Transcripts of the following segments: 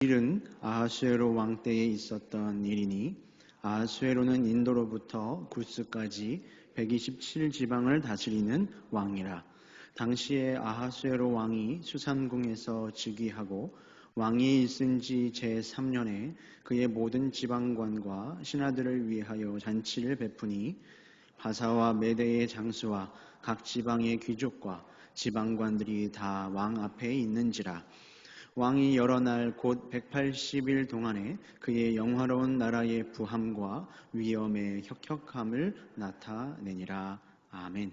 일은 아하수에로 왕 때에 있었던 일이니 아하수에로는 인도로부터 구스까지 127지방을 다스리는 왕이라. 당시에 아하수에로 왕이 수산궁에서 즉위하고 왕이 있은 지 제3년에 그의 모든 지방관과 신하들을 위하여 잔치를 베푸니 바사와 메대의 장수와 각 지방의 귀족과 지방관들이 다 왕 앞에 있는지라 왕이 여러 날 곧 180일 동안에 그의 영화로운 나라의 부함과 위엄의 혁혁함을 나타내니라. 아멘.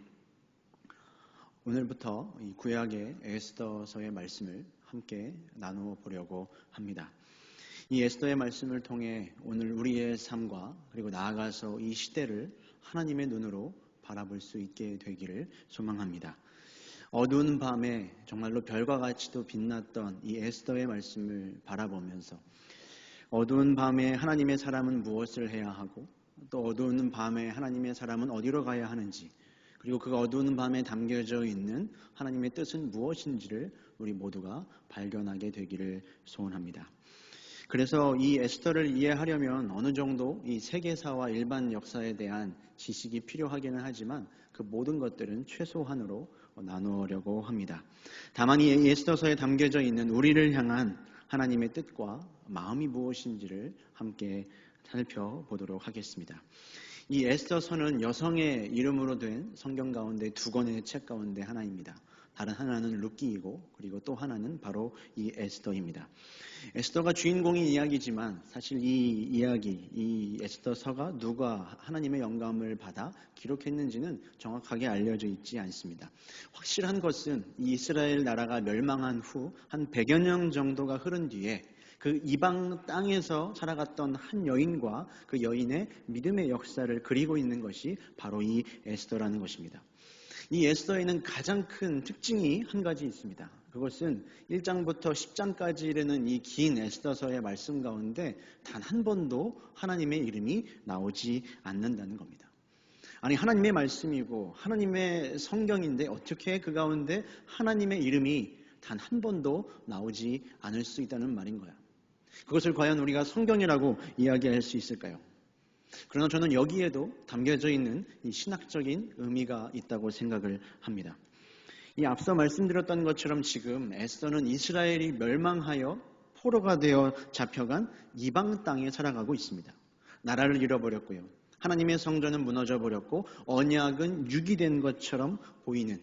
오늘부터 이 구약의 에스더서의 말씀을 함께 나누어 보려고 합니다. 이 에스더의 말씀을 통해 오늘 우리의 삶과 그리고 나아가서 이 시대를 하나님의 눈으로 바라볼 수 있게 되기를 소망합니다. 어두운 밤에 정말로 별과 같이도 빛났던 이 에스더의 말씀을 바라보면서 어두운 밤에 하나님의 사람은 무엇을 해야 하고 또 어두운 밤에 하나님의 사람은 어디로 가야 하는지 그리고 그 어두운 밤에 담겨져 있는 하나님의 뜻은 무엇인지를 우리 모두가 발견하게 되기를 소원합니다. 그래서 이 에스더를 이해하려면 어느 정도 이 세계사와 일반 역사에 대한 지식이 필요하기는 하지만 그 모든 것들은 최소한으로 나누려고 합니다. 다만 이 에스더서에 담겨져 있는 우리를 향한 하나님의 뜻과 마음이 무엇인지를 함께 살펴보도록 하겠습니다. 이 에스더서는 여성의 이름으로 된 성경 가운데 두 권의 책 가운데 하나입니다. 다른 하나는 루키이고 그리고 또 하나는 바로 이 에스더입니다. 에스더가 주인공인 이야기지만 사실 이 이야기, 이 에스더서가 누가 하나님의 영감을 받아 기록했는지는 정확하게 알려져 있지 않습니다. 확실한 것은 이 이스라엘 나라가 멸망한 후 한 100여 년 정도가 흐른 뒤에 그 이방 땅에서 살아갔던 한 여인과 그 여인의 믿음의 역사를 그리고 있는 것이 바로 이 에스더라는 것입니다. 이 에스더에는 가장 큰 특징이 한 가지 있습니다. 그것은 1장부터 10장까지 이르는 이 긴 에스더서의 말씀 가운데 단 한 번도 하나님의 이름이 나오지 않는다는 겁니다. 아니 하나님의 말씀이고 하나님의 성경인데 어떻게 그 가운데 하나님의 이름이 단 한 번도 나오지 않을 수 있다는 말인 거야. 그것을 과연 우리가 성경이라고 이야기할 수 있을까요? 그러나 저는 여기에도 담겨져 있는 이 신학적인 의미가 있다고 생각을 합니다. 이 앞서 말씀드렸던 것처럼 지금 에스더는 이스라엘이 멸망하여 포로가 되어 잡혀간 이방 땅에 살아가고 있습니다. 나라를 잃어버렸고요. 하나님의 성전은 무너져 버렸고 언약은 유기된 것처럼 보이는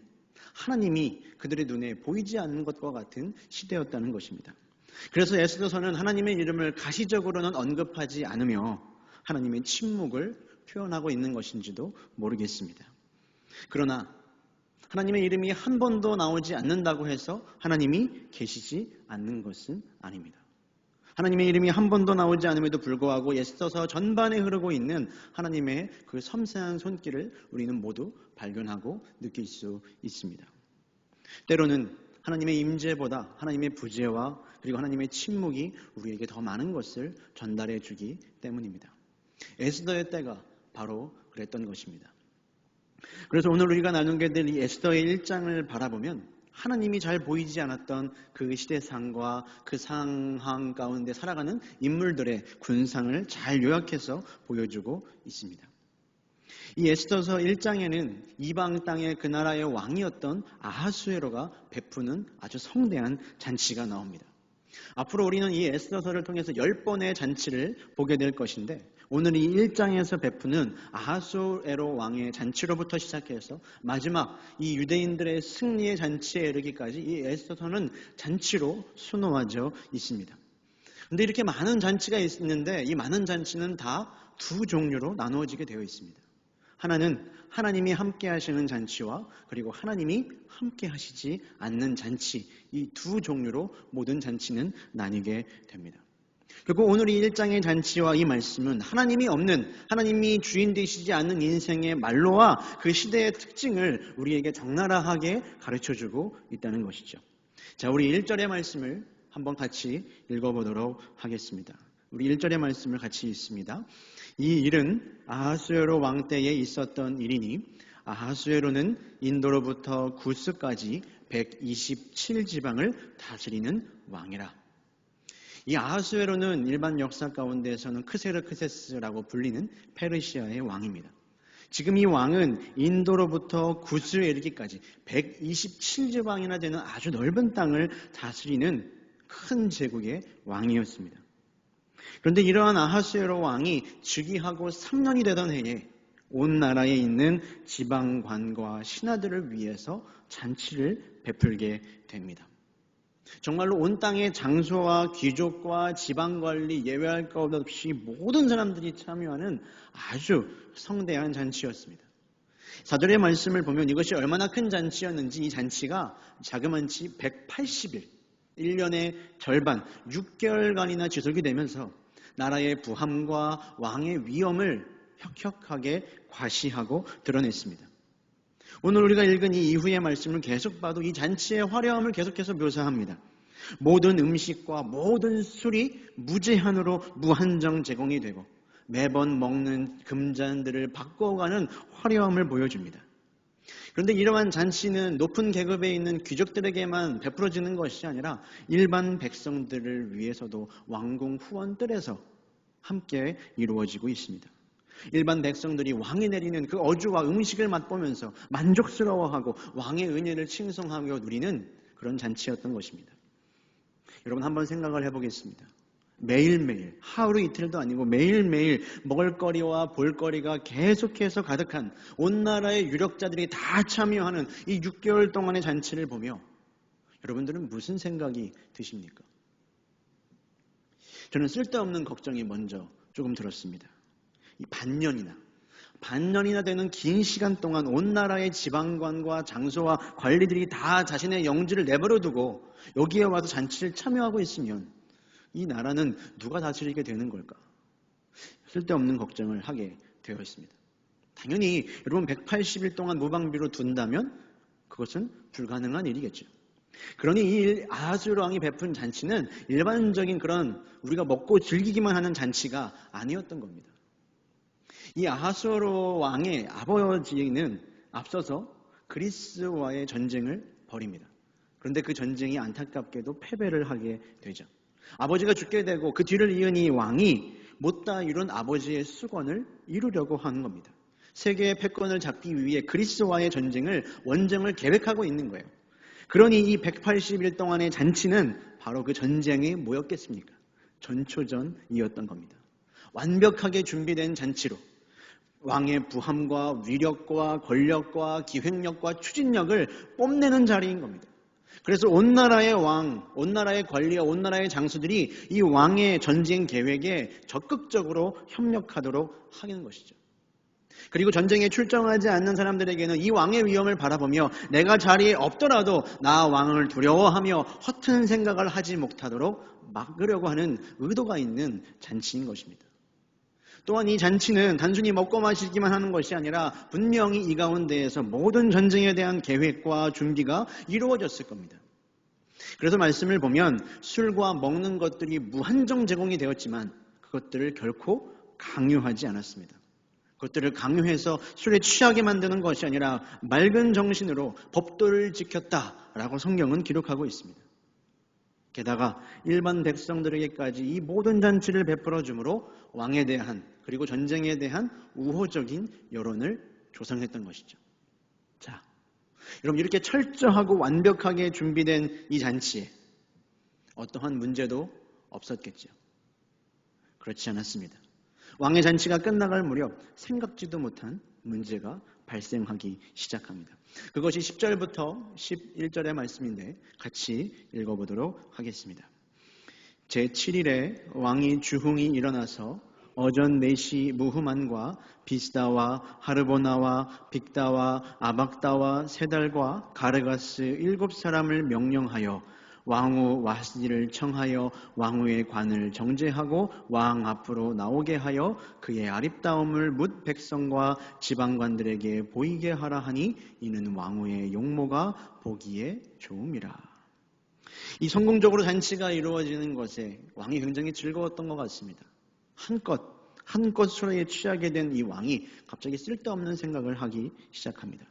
하나님이 그들의 눈에 보이지 않는 것과 같은 시대였다는 것입니다. 그래서 에스더서는 하나님의 이름을 가시적으로는 언급하지 않으며 하나님의 침묵을 표현하고 있는 것인지도 모르겠습니다. 그러나 하나님의 이름이 한 번도 나오지 않는다고 해서 하나님이 계시지 않는 것은 아닙니다. 하나님의 이름이 한 번도 나오지 않음에도 불구하고 에스더서 전반에 흐르고 있는 하나님의 그 섬세한 손길을 우리는 모두 발견하고 느낄 수 있습니다. 때로는 하나님의 임재보다 하나님의 부재와 그리고 하나님의 침묵이 우리에게 더 많은 것을 전달해 주기 때문입니다. 에스더의 때가 바로 그랬던 것입니다. 그래서 오늘 우리가 나누게 될 이 에스더의 일장을 바라보면 하나님이 잘 보이지 않았던 그 시대상과 그 상황 가운데 살아가는 인물들의 군상을 잘 요약해서 보여주고 있습니다. 이 에스더서 1장에는 이방 땅의 그 나라의 왕이었던 아하수에로가 베푸는 아주 성대한 잔치가 나옵니다. 앞으로 우리는 이 에스더서를 통해서 10번의 잔치를 보게 될 것인데 오늘 이 1장에서 베푸는 아하수에로 왕의 잔치로부터 시작해서 마지막 이 유대인들의 승리의 잔치에 이르기까지 이 에스더서는 잔치로 수놓아져 있습니다. 근데 이렇게 많은 잔치가 있는데 이 많은 잔치는 다 두 종류로 나누어지게 되어 있습니다. 하나는 하나님이 함께 하시는 잔치와 그리고 하나님이 함께 하시지 않는 잔치 이 두 종류로 모든 잔치는 나뉘게 됩니다. 그리고 오늘 이 일장의 잔치와 이 말씀은 하나님이 없는 하나님이 주인 되시지 않는 인생의 말로와 그 시대의 특징을 우리에게 적나라하게 가르쳐 주고 있다는 것이죠. 자, 우리 1절의 말씀을 한번 같이 읽어보도록 하겠습니다. 우리 1절의 말씀을 같이 읽습니다. 이 일은 아하수에로 왕 때에 있었던 일이니 아하수에로는 인도로부터 구스까지 127지방을 다스리는 왕이라. 이 아하수에로는 일반 역사 가운데에서는 크세르크세스라고 불리는 페르시아의 왕입니다. 지금 이 왕은 인도로부터 구스에 이르기까지 127지방이나 되는 아주 넓은 땅을 다스리는 큰 제국의 왕이었습니다. 그런데 이러한 아하수에로 왕이 즉위하고 3년이 되던 해에 온 나라에 있는 지방관과 신하들을 위해서 잔치를 베풀게 됩니다. 정말로 온 땅의 장소와 귀족과 지방관리 예외할 것 없이 모든 사람들이 참여하는 아주 성대한 잔치였습니다. 사절의 말씀을 보면 이것이 얼마나 큰 잔치였는지 이 잔치가 자그만치 180일, 1년의 절반, 6개월간이나 지속이 되면서 나라의 부함과 왕의 위엄을 혁혁하게 과시하고 드러냈습니다. 오늘 우리가 읽은 이 이후의 말씀을 계속 봐도 이 잔치의 화려함을 계속해서 묘사합니다. 모든 음식과 모든 술이 무제한으로 무한정 제공이 되고 매번 먹는 금잔들을 바꿔가는 화려함을 보여줍니다. 그런데 이러한 잔치는 높은 계급에 있는 귀족들에게만 베풀어지는 것이 아니라 일반 백성들을 위해서도 왕궁 후원들에서 함께 이루어지고 있습니다. 일반 백성들이 왕이 내리는 그 어주와 음식을 맛보면서 만족스러워하고 왕의 은혜를 칭송하며 누리는 그런 잔치였던 것입니다. 여러분 한번 생각을 해보겠습니다. 매일매일, 하루 이틀도 아니고 매일매일 먹을거리와 볼거리가 계속해서 가득한 온 나라의 유력자들이 다 참여하는 이 6개월 동안의 잔치를 보며 여러분들은 무슨 생각이 드십니까? 저는 쓸데없는 걱정이 먼저 조금 들었습니다. 이 반년이나 반년이나 되는 긴 시간 동안 온 나라의 지방관과 장소와 관리들이 다 자신의 영지를 내버려 두고 여기에 와서 잔치를 참여하고 있으면 이 나라는 누가 다스리게 되는 걸까? 쓸데없는 걱정을 하게 되어 있습니다. 당연히 여러분 180일 동안 무방비로 둔다면 그것은 불가능한 일이겠죠. 그러니 이 아하수르 왕이 베푼 잔치는 일반적인 그런 우리가 먹고 즐기기만 하는 잔치가 아니었던 겁니다. 이 아하수르 왕의 아버지는 앞서서 그리스와의 전쟁을 벌입니다. 그런데 그 전쟁이 안타깝게도 패배를 하게 되죠. 아버지가 죽게 되고 그 뒤를 이은 이 왕이 못다 이룬 아버지의 수건을 이루려고 하는 겁니다. 세계의 패권을 잡기 위해 그리스와의 전쟁을 원정을 계획하고 있는 거예요. 그러니 이 180일 동안의 잔치는 바로 그 전쟁이 뭐였겠습니까? 전초전이었던 겁니다. 완벽하게 준비된 잔치로 왕의 부함과 위력과 권력과 기획력과 추진력을 뽐내는 자리인 겁니다. 그래서 온 나라의 왕, 온 나라의 관리와 온 나라의 장수들이 이 왕의 전쟁 계획에 적극적으로 협력하도록 하는 것이죠. 그리고 전쟁에 출정하지 않는 사람들에게는 이 왕의 위험을 바라보며 내가 자리에 없더라도 나 왕을 두려워하며 허튼 생각을 하지 못하도록 막으려고 하는 의도가 있는 잔치인 것입니다. 또한 이 잔치는 단순히 먹고 마시기만 하는 것이 아니라 분명히 이 가운데에서 모든 전쟁에 대한 계획과 준비가 이루어졌을 겁니다. 그래서 말씀을 보면 술과 먹는 것들이 무한정 제공이 되었지만 그것들을 결코 강요하지 않았습니다. 그것들을 강요해서 술에 취하게 만드는 것이 아니라 맑은 정신으로 법도를 지켰다라고 성경은 기록하고 있습니다. 게다가 일반 백성들에게까지 이 모든 잔치를 베풀어 주므로 왕에 대한 그리고 전쟁에 대한 우호적인 여론을 조성했던 것이죠. 자, 여러분 이렇게 철저하고 완벽하게 준비된 이 잔치에 어떠한 문제도 없었겠죠. 그렇지 않았습니다. 왕의 잔치가 끝나갈 무렵 생각지도 못한 문제가 발생하기 시작합니다. 그것이 10절부터 11절의 말씀인데 같이 읽어보도록 하겠습니다. 제7일에 왕이 주흥이 일어나서 어전 네시 무흐만과 비스다와 하르보나와 빅다와 아박다와 세달과 가르가스 일곱 사람을 명령하여 왕후 와스디를 청하여 왕후의 관을 정제하고 왕 앞으로 나오게 하여 그의 아립다움을 묻 백성과 지방관들에게 보이게 하라 하니 이는 왕후의 용모가 보기에 좋음이라. 이 성공적으로 잔치가 이루어지는 것에 왕이 굉장히 즐거웠던 것 같습니다. 한껏 한껏 술에 취하게 된 이 왕이 갑자기 쓸데없는 생각을 하기 시작합니다.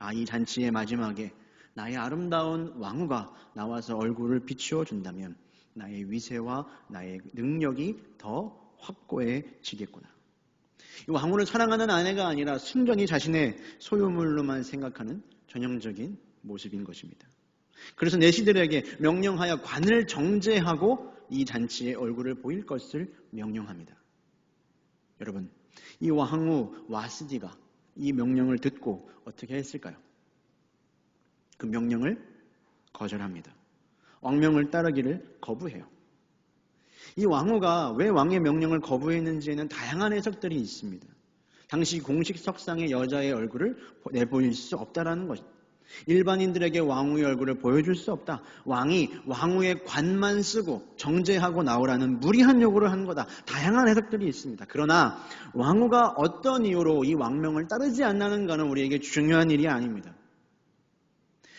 아, 이 잔치의 마지막에 나의 아름다운 왕후가 나와서 얼굴을 비추어 준다면 나의 위세와 나의 능력이 더 확고해지겠구나. 이 왕후를 사랑하는 아내가 아니라 순전히 자신의 소유물로만 생각하는 전형적인 모습인 것입니다. 그래서 내시들에게 명령하여 관을 정제하고 이 잔치의 얼굴을 보일 것을 명령합니다. 여러분, 이 왕후 와스디가 이 명령을 듣고 어떻게 했을까요? 그 명령을 거절합니다. 왕명을 따르기를 거부해요. 이 왕후가 왜 왕의 명령을 거부했는지에는 다양한 해석들이 있습니다. 당시 공식 석상의 여자의 얼굴을 내보일 수 없다라는 것. 일반인들에게 왕후의 얼굴을 보여줄 수 없다. 왕이 왕후의 관만 쓰고 정제하고 나오라는 무리한 요구를 한 거다. 다양한 해석들이 있습니다. 그러나 왕후가 어떤 이유로 이 왕명을 따르지 않는 것은 우리에게 중요한 일이 아닙니다.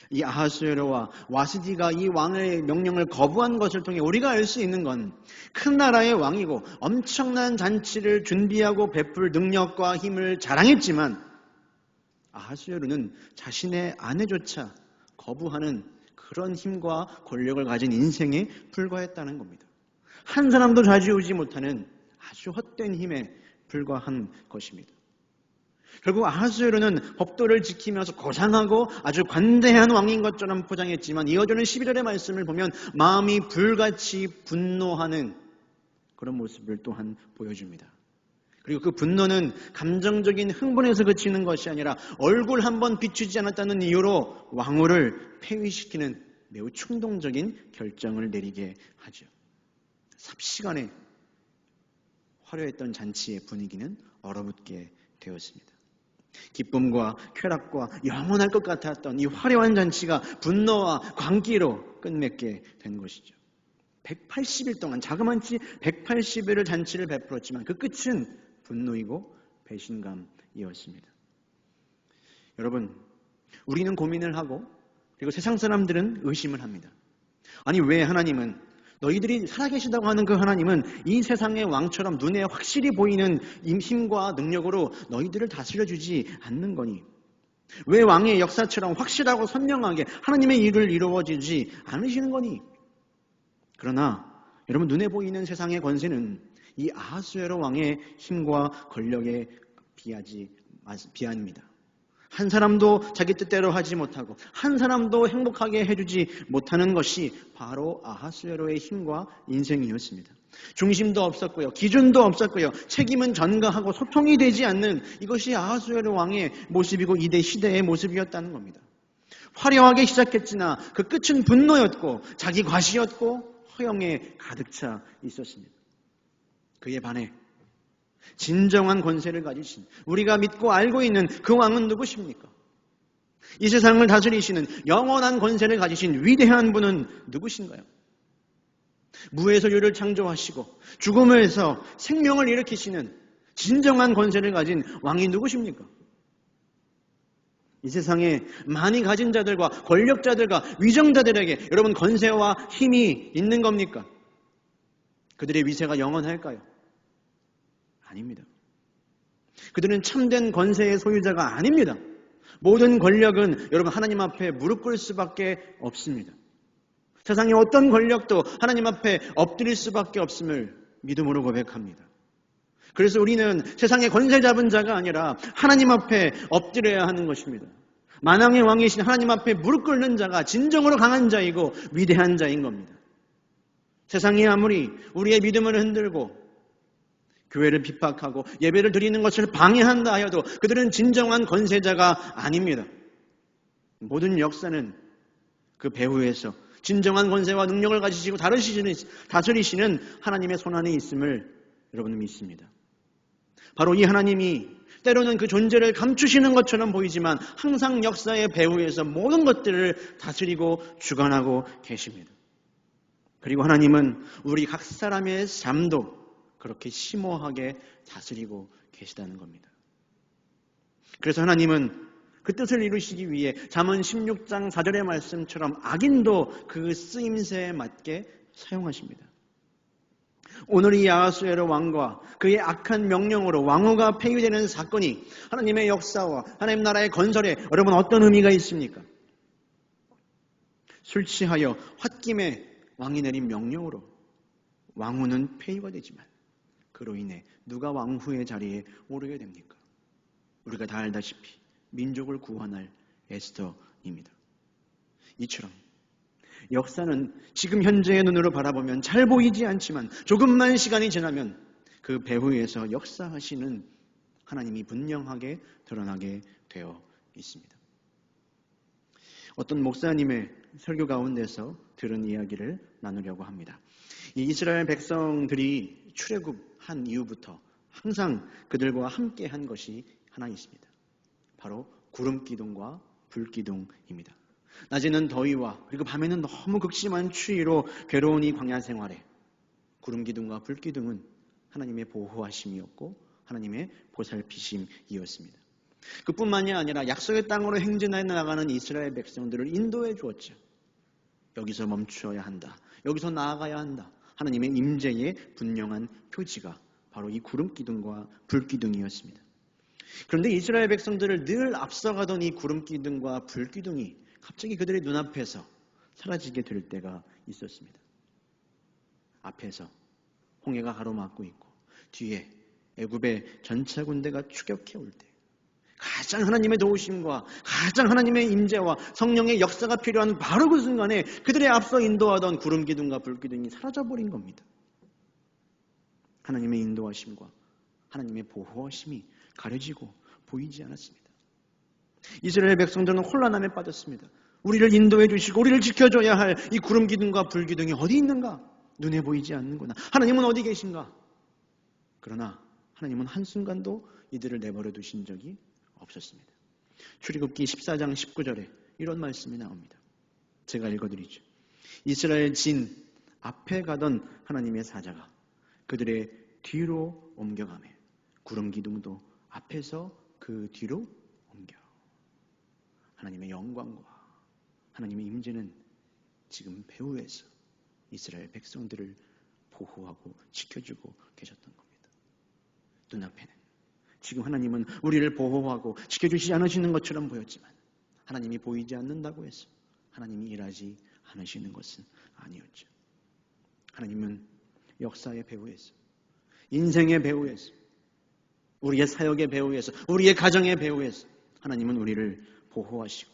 이 아하수에로와 와스디가 이 왕의 명령을 거부한 것을 통해 우리가 알 수 있는 건 큰 나라의 왕이고 엄청난 잔치를 준비하고 베풀 능력과 힘을 자랑했지만 아하수에로는 자신의 아내조차 거부하는 그런 힘과 권력을 가진 인생에 불과했다는 겁니다. 한 사람도 좌지우지 못하는 아주 헛된 힘에 불과한 것입니다. 결국 아하수에로는 법도를 지키면서 고상하고 아주 관대한 왕인 것처럼 포장했지만 이어지는 11절의 말씀을 보면 마음이 불같이 분노하는 그런 모습을 또한 보여줍니다. 그리고 그 분노는 감정적인 흥분에서 그치는 것이 아니라 얼굴 한 번 비추지 않았다는 이유로 왕후를 폐위시키는 매우 충동적인 결정을 내리게 하죠. 삽시간에 화려했던 잔치의 분위기는 얼어붙게 되었습니다. 기쁨과 쾌락과 영원할 것 같았던 이 화려한 잔치가 분노와 광기로 끝맺게 된 것이죠. 180일 동안 자그만치 180일을 잔치를 베풀었지만 그 끝은 분노이고 배신감이었습니다. 여러분, 우리는 고민을 하고 그리고 세상 사람들은 의심을 합니다. 아니 왜 하나님은 너희들이 살아계시다고 하는 그 하나님은 이 세상의 왕처럼 눈에 확실히 보이는 힘과 능력으로 너희들을 다스려주지 않는 거니? 왜 왕의 역사처럼 확실하고 선명하게 하나님의 일을 이루어지지 않으시는 거니? 그러나 여러분 눈에 보이는 세상의 권세는 이 아하수에로 왕의 힘과 권력에 비하지 비합니다. 한 사람도 자기 뜻대로 하지 못하고 한 사람도 행복하게 해주지 못하는 것이 바로 아하스웨로의 힘과 인생이었습니다. 중심도 없었고요. 기준도 없었고요. 책임은 전가하고 소통이 되지 않는 이것이 아하스웨로 왕의 모습이고 이대 시대의 모습이었다는 겁니다. 화려하게 시작했으나 그 끝은 분노였고 자기 과시였고 허영에 가득 차 있었습니다. 그에 반해 진정한 권세를 가지신 우리가 믿고 알고 있는 그 왕은 누구십니까? 이 세상을 다스리시는 영원한 권세를 가지신 위대한 분은 누구신가요? 무에서 유를 창조하시고 죽음에서 생명을 일으키시는 진정한 권세를 가진 왕이 누구십니까? 이 세상에 많이 가진 자들과 권력자들과 위정자들에게 여러분 권세와 힘이 있는 겁니까? 그들의 위세가 영원할까요? 아닙니다. 그들은 참된 권세의 소유자가 아닙니다. 모든 권력은 여러분 하나님 앞에 무릎 꿇을 수밖에 없습니다. 세상의 어떤 권력도 하나님 앞에 엎드릴 수밖에 없음을 믿음으로 고백합니다. 그래서 우리는 세상의 권세 잡은 자가 아니라 하나님 앞에 엎드려야 하는 것입니다. 만왕의 왕이신 하나님 앞에 무릎 꿇는 자가 진정으로 강한 자이고 위대한 자인 겁니다. 세상이 아무리 우리의 믿음을 흔들고 교회를 비판하고 예배를 드리는 것을 방해한다 하여도 그들은 진정한 권세자가 아닙니다. 모든 역사는 그 배후에서 진정한 권세와 능력을 가지시고 다스리시는 하나님의 손안에 있음을 여러분은 믿습니다. 바로 이 하나님이 때로는 그 존재를 감추시는 것처럼 보이지만 항상 역사의 배후에서 모든 것들을 다스리고 주관하고 계십니다. 그리고 하나님은 우리 각 사람의 삶도 그렇게 심오하게 다스리고 계시다는 겁니다. 그래서 하나님은 그 뜻을 이루시기 위해 잠언 16장 4절의 말씀처럼 악인도 그 쓰임새에 맞게 사용하십니다. 오늘 이 야하수에로 왕과 그의 악한 명령으로 왕후가 폐위되는 사건이 하나님의 역사와 하나님 나라의 건설에 여러분 어떤 의미가 있습니까? 술 취하여 홧김에 왕이 내린 명령으로 왕후는 폐위가 되지만 그로 인해 누가 왕후의 자리에 오르게 됩니까? 우리가 다 알다시피 민족을 구원할 에스더입니다. 이처럼 역사는 지금 현재의 눈으로 바라보면 잘 보이지 않지만 조금만 시간이 지나면 그 배후에서 역사하시는 하나님이 분명하게 드러나게 되어 있습니다. 어떤 목사님의 설교 가운데서 들은 이야기를 나누려고 합니다. 이 이스라엘 백성들이 출애굽 한 이후부터 항상 그들과 함께 한 것이 하나 있습니다. 바로 구름 기둥과 불 기둥입니다. 낮에는 더위와 그리고 밤에는 너무 극심한 추위로 괴로운 이 광야 생활에 구름 기둥과 불 기둥은 하나님의 보호하심이었고 하나님의 보살피심이었습니다. 그뿐만이 아니라 약속의 땅으로 행진해 나가는 이스라엘 백성들을 인도해 주었죠. 여기서 멈추어야 한다. 여기서 나아가야 한다. 하나님의 임재의 분명한 표지가 바로 이 구름 기둥과 불 기둥이었습니다. 그런데 이스라엘 백성들을 늘 앞서가던 이 구름 기둥과 불 기둥이 갑자기 그들의 눈앞에서 사라지게 될 때가 있었습니다. 앞에서 홍해가 가로막고 있고 뒤에 애굽의 전차 군대가 추격해 올 때, 가장 하나님의 도우심과 가장 하나님의 임재와 성령의 역사가 필요한 바로 그 순간에 그들의 앞서 인도하던 구름 기둥과 불 기둥이 사라져 버린 겁니다. 하나님의 인도하심과 하나님의 보호하심이 가려지고 보이지 않았습니다. 이스라엘 백성들은 혼란함에 빠졌습니다. 우리를 인도해 주시고 우리를 지켜줘야 할 이 구름 기둥과 불 기둥이 어디 있는가? 눈에 보이지 않는구나. 하나님은 어디 계신가? 그러나 하나님은 한순간도 이들을 내버려 두신 적이 없었습니다. 출애굽기 14장 19절에 이런 말씀이 나옵니다. 제가 읽어드리죠. 이스라엘 진 앞에 가던 하나님의 사자가 그들의 뒤로 옮겨가며 구름 기둥도 앞에서 그 뒤로 옮겨 하나님의 영광과 하나님의 임재는 지금 배후에서 이스라엘 백성들을 보호하고 지켜주고 계셨던 겁니다. 눈앞에는 지금 하나님은 우리를 보호하고 지켜주시지 않으시는 것처럼 보였지만 하나님이 보이지 않는다고 해서 하나님이 일하지 않으시는 것은 아니었죠. 하나님은 역사의 배후에서 인생의 배후에서 우리의 사역의 배후에서 우리의 가정의 배후에서 하나님은 우리를 보호하시고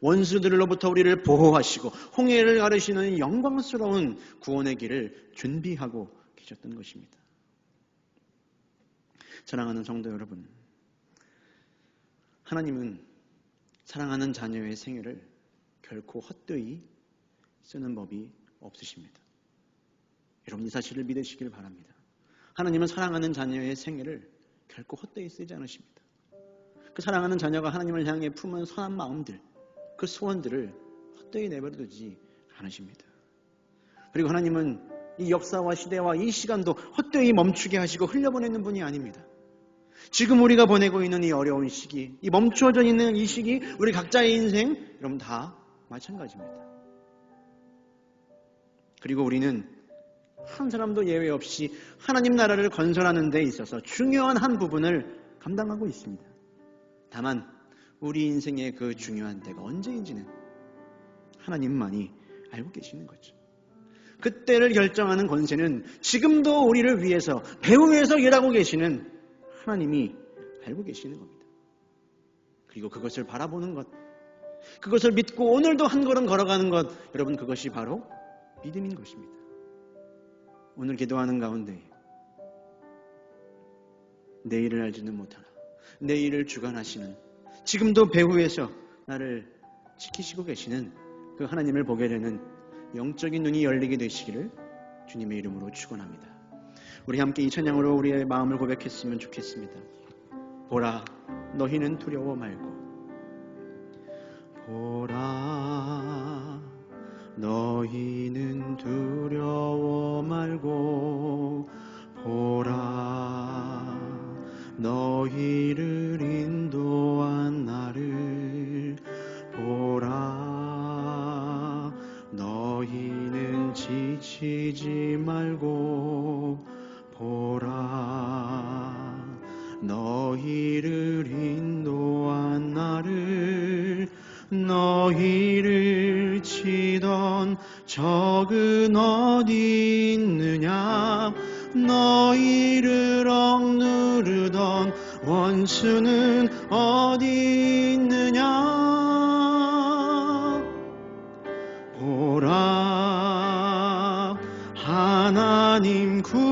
원수들로부터 우리를 보호하시고 홍해를 가르시는 영광스러운 구원의 길을 준비하고 계셨던 것입니다. 사랑하는 성도 여러분, 하나님은 사랑하는 자녀의 생애를 결코 헛되이 쓰는 법이 없으십니다. 여러분 이 사실을 믿으시길 바랍니다. 하나님은 사랑하는 자녀의 생애를 결코 헛되이 쓰지 않으십니다. 그 사랑하는 자녀가 하나님을 향해 품은 선한 마음들, 그 소원들을 헛되이 내버려두지 않으십니다. 그리고 하나님은 이 역사와 시대와 이 시간도 헛되이 멈추게 하시고 흘려보내는 분이 아닙니다. 지금 우리가 보내고 있는 이 어려운 시기, 이 멈추어져 있는 이 시기, 우리 각자의 인생, 여러분 다 마찬가지입니다. 그리고 우리는 한 사람도 예외 없이 하나님 나라를 건설하는 데 있어서 중요한 한 부분을 감당하고 있습니다. 다만 우리 인생의 그 중요한 때가 언제인지는 하나님만이 알고 계시는 거죠. 그때를 결정하는 권세는 지금도 우리를 위해서 배후에서 일하고 계시는 하나님이 알고 계시는 겁니다. 그리고 그것을 바라보는 것, 그것을 믿고 오늘도 한 걸음 걸어가는 것, 여러분 그것이 바로 믿음인 것입니다. 오늘 기도하는 가운데 내일을 알지는 못하나 내일을 주관하시는 지금도 배후에서 나를 지키시고 계시는 그 하나님을 보게 되는 영적인 눈이 열리게 되시기를 주님의 이름으로 축원합니다. 우리 함께 이 찬양으로 우리의 마음을 고백했으면 좋겠습니다. 보라, 너희는 두려워 말고. 보라, 너희는 두려워 말고. 보라, 너희를 인도한 나를 보라, 너희는 지치지 말고. 너희를 치던 적은 어디 있느냐? 너희를 억누르던 원수는 어디 있느냐? 보라 하나님 구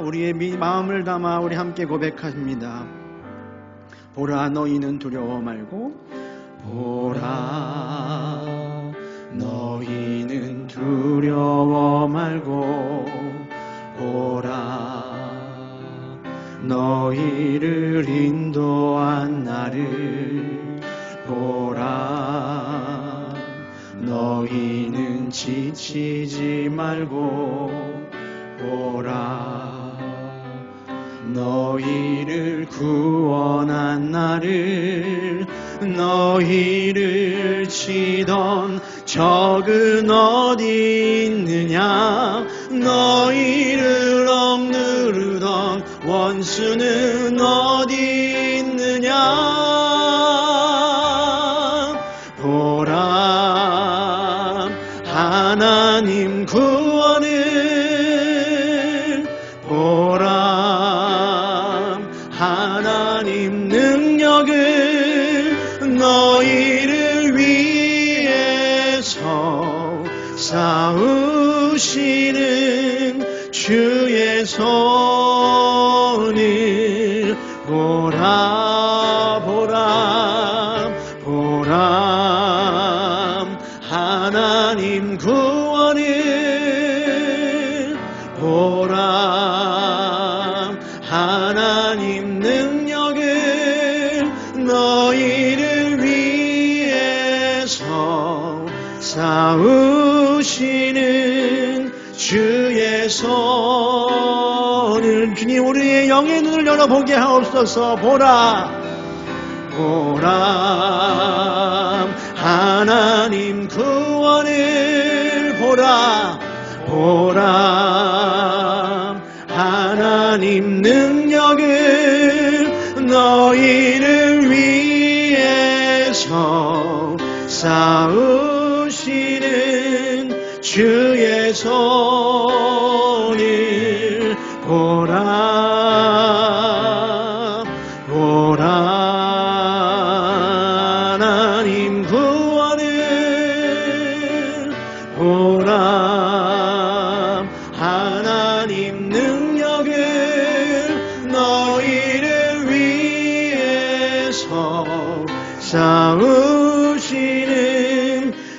우리의 미- 마음을 담아 우리 함께 고백합니다. 보라 너희는 두려워 말고 보라 너희는 두려워 말고 보라 너희를 인도한 나를 보라 너희는 지치지 말고 보라 너희를 구원한 나를 너희를 치던 적은 어디 있느냐? 너희를 억누르던 원수는 어디 있느냐 주의 손을 주님 우리의 영의 눈을 열어보게 하옵소서. 보라 보라. 하나님 구원을 보라 보라. 하나님 능력을 너희를 위해서 싸우시는 주의 손을 보라. 보라. 하나님 구원을 보라. 하나님 능력을 너희를 위해서 싸우시는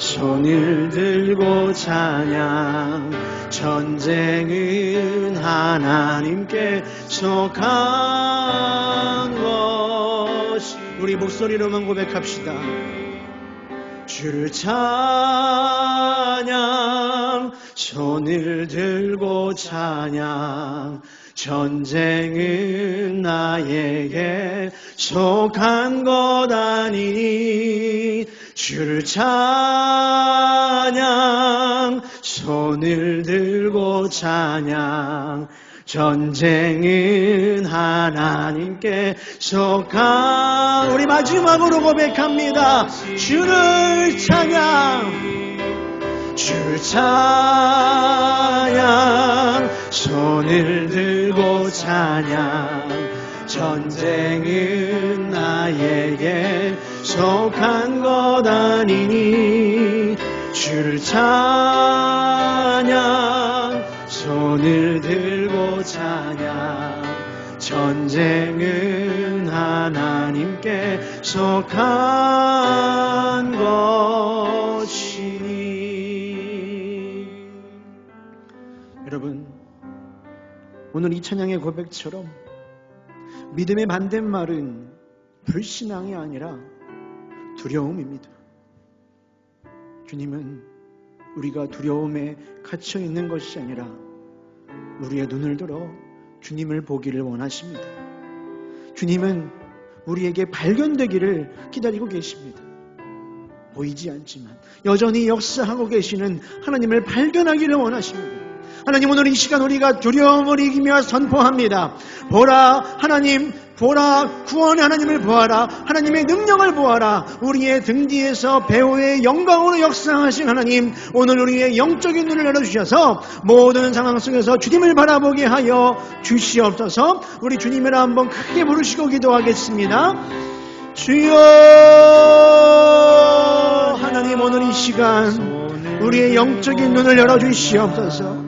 손을 들고 찬양. 전쟁은 하나님께 속한 것이. 우리 목소리로만 고백합시다. 주를 찬양. 손을 들고 찬양. 전쟁은 나에게 속한 것 아니니 주를 찬양 손을 들고 찬양. 전쟁은 하나님께 속한 우리 마지막으로 고백합니다. 주를 찬양 주를 찬양. 손을 들고 찬양. 전쟁은 나에게 속한 것 아니니 주를 찬양 손을 들고 찬양. 전쟁은 하나님께 속한 것이니. 여러분 오늘 이 찬양의 고백처럼 믿음의 반대말은 불신앙이 아니라 두려움입니다. 주님은 우리가 두려움에 갇혀 있는 것이 아니라 우리의 눈을 들어 주님을 보기를 원하십니다. 주님은 우리에게 발견되기를 기다리고 계십니다. 보이지 않지만 여전히 역사하고 계시는 하나님을 발견하기를 원하십니다. 하나님 오늘 이 시간 우리가 두려움을 이기며 선포합니다. 보라 하나님 보라 구원의 하나님을 보아라. 하나님의 능력을 보아라. 우리의 등 뒤에서 배우의 영광으로 역사하신 하나님 오늘 우리의 영적인 눈을 열어주셔서 모든 상황 속에서 주님을 바라보게 하여 주시옵소서. 우리 주님을 한번 크게 부르시고 기도하겠습니다. 주여 하나님 오늘 이 시간 우리의 영적인 눈을 열어주시옵소서